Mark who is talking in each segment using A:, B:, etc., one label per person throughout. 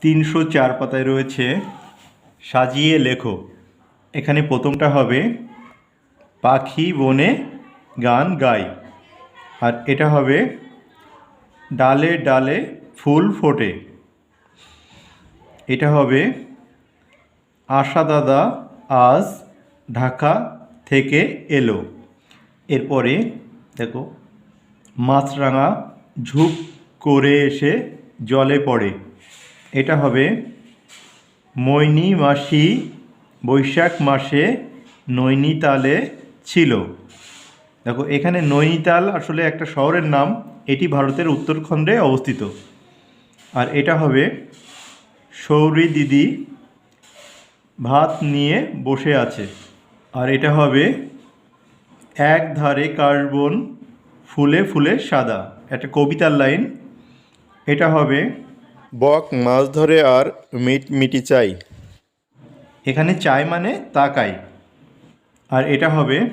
A: তিনশো চার পাতায় রয়েছে। সাজিয়ে লেখো। এখানে প্রথমটা হবে, পাখি বনে গান গাই। আর এটা হবে, ডালে ডালে ফুল ফোটে। এটা হবে, আশা দাদা আজ ঢাকা থেকে এলো। এরপরে দেখো, মাছরাঙা ঝুপ করে এসে জলে পড়ে। এটা হবে মৈনি মাসি বৈশাখ মাসে নৈনিতালে ছিল। দেখো, এখানে নৈনিতাল আসলে একটা শহরের নাম, এটি ভারতের উত্তরখণ্ডে অবস্থিত। আর এটা হবে সৌরি দিদি ভাত নিয়ে বসে আছে। আর এটা হবে এক ধারে কার্বন ফুলে ফুলে সাদা, একটা কবিতার লাইন। এটা হবে বক, মাছ ধরে আর মিট, মিটি চাই। এখানে চাই মানে তাকাই। আর এটা হবে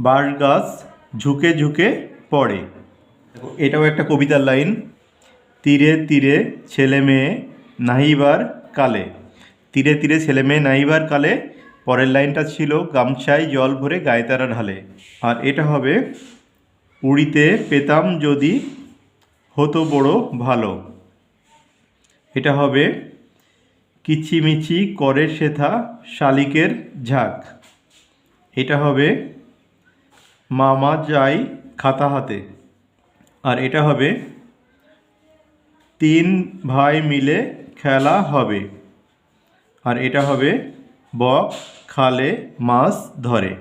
A: বাঁশ গাছ ঝুঁকে ঝুঁকে পড়ে। এটাও একটা কবিতার লাইন। তীরে তীরে ছেলে মেয়ে নাহিবার কালে। তীরে তীরে ছেলে মেয়ে নাহিবার কালে। পরের লাইনটা ছিল, গামছায় জল ভরে গায়ে তারা ঢালে। আর এটা হবে, উড়িতে পেতাম যদি হতো বড় ভালো। এটা হবে কিচিমিচি করে সেথা শালিকের ঝাঁক। এটা হবে মামা যাই খাতা হাতে। আর এটা হবে তিন ভাই মিলে খেলা হবে। আর এটা হবে বক, খালে, মাছ ধরে।